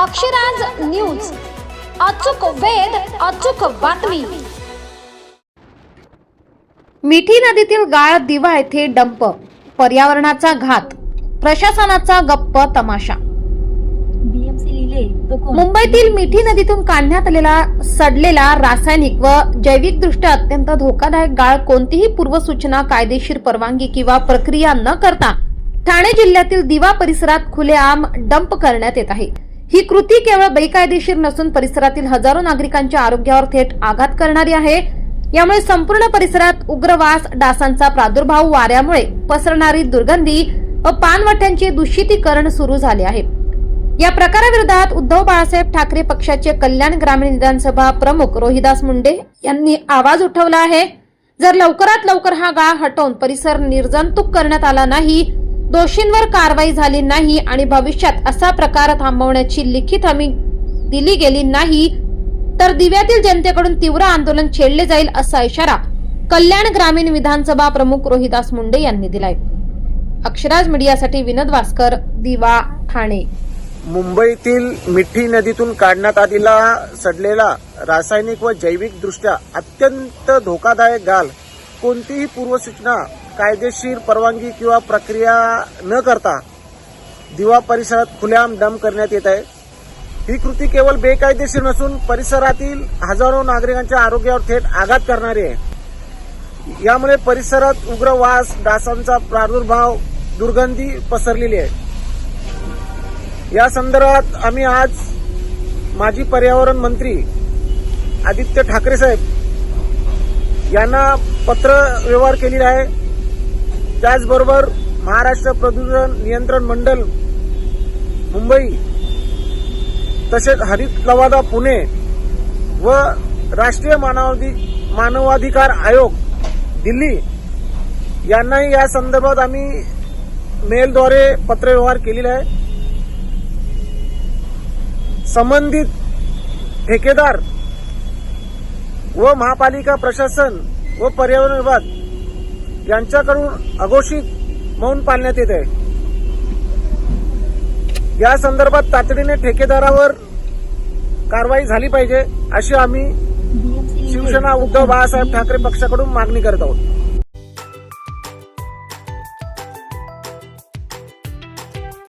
Akshraj news. अचूक वेध अचूक बातमी. मिठी नदीतील गाळ दिवा येथे डंप. पर्यावरणाचा घात. प्रशासनाचा गप्प तमाशा. बीएमसी लिहिले तो कोण? मुंबईतील मिठी नदीतून काढण्यात आलेला सडलेला रासायनिक व जैविक दृष्ट्या अत्यंत धोकादायक गाळ कोणतीही पूर्वसूचना कायदेशीर परवानगी किंवा प्रक्रिया न करता ठाणे जिल्ह्यातील दिवा परिसरात खुलेआम डंप करण्यात येत आहे. ही कृती केवळ बेकायदेशीर नसून परिसरातील हजारो नागरिकांच्या आरोग्यावर थेट आघात करणारी आहे. यामुळे संपूर्ण परिसरात उग्रवास डासांचा प्रादुर्भाव वाऱ्यामुळे पसरणारी दुर्गंधी व पानवट्यांचे दूषितीकरण सुरू झाले आहे. या प्रकाराविरोधात उद्धव बाळासाहेब ठाकरे पक्षाचे कल्याण ग्रामीण विधानसभा प्रमुख रोहिदास मुंडे यांनी आवाज उठवला आहे. जर लवकरात लवकर हा गाळ हटवून परिसर निर्जंतुक करण्यात आला नाही दोषींवर कारवाई झाली नाही आणि भविष्यात असा प्रकार थांबवण्याची लिखित हमी दिली गेली नाही तर दिव्यातील जनतेकडून तीव्र आंदोलन छेडले जाईल असा इशारा कल्याण ग्रामीण विधानसभा प्रमुख रोहिदास मुंडे यांनी दिलाय. अक्षराज मीडियासाठी विनोद वास्कर दिवा ठाणे. मुंबईतील मिठी नदीतून काढण्यात आलेला सडलेला रासायनिक व जैविक दृष्ट्या अत्यंत धोकादायक गाल कोणतीही पूर्वसूचना कायदेशीर परवानगी किंवा प्रक्रिया न करता दिवा परिसरात खुलेआम डम करण्यात येत आहे. ही कृती केवळ बेकायदेशीर नसून परिसरातील हजारो नागरिकांच्या आरोग्यावर थेट आघात करणारी आहे. यामुळे परिसरात उग्र वास डासांचा प्रादुर्भाव दुर्गंधी पसरलेली आहे. या संदर्भात आम्ही आज माजी पर्यावरण मंत्री आदित्य ठाकरे साहेब यांना पत्र व्यवहार केलेला आहे. त्याचबरोबर महाराष्ट्र प्रदूषण नियंत्रण मंडळ मुंबई तसेच हरित लवादा पुणे व राष्ट्रीय मानवाधिक मानवाधिकार आयोग दिल्ली यांनाही या संदर्भात आम्ही मेलद्वारे पत्रव्यवहार केलेला आहे. संबंधित ठेकेदार व महापालिका प्रशासन व पर्यावरण विभाग यांच्याकडून अघोषित मौन पाळण्यात येत आहे. या संदर्भात तातडीने ठेकेदारावर कारवाई झाली पाहिजे अशी आम्ही शिवसेना उद्धव बाळासाहेब ठाकरे पक्षाकडून मागणी करत आहोत.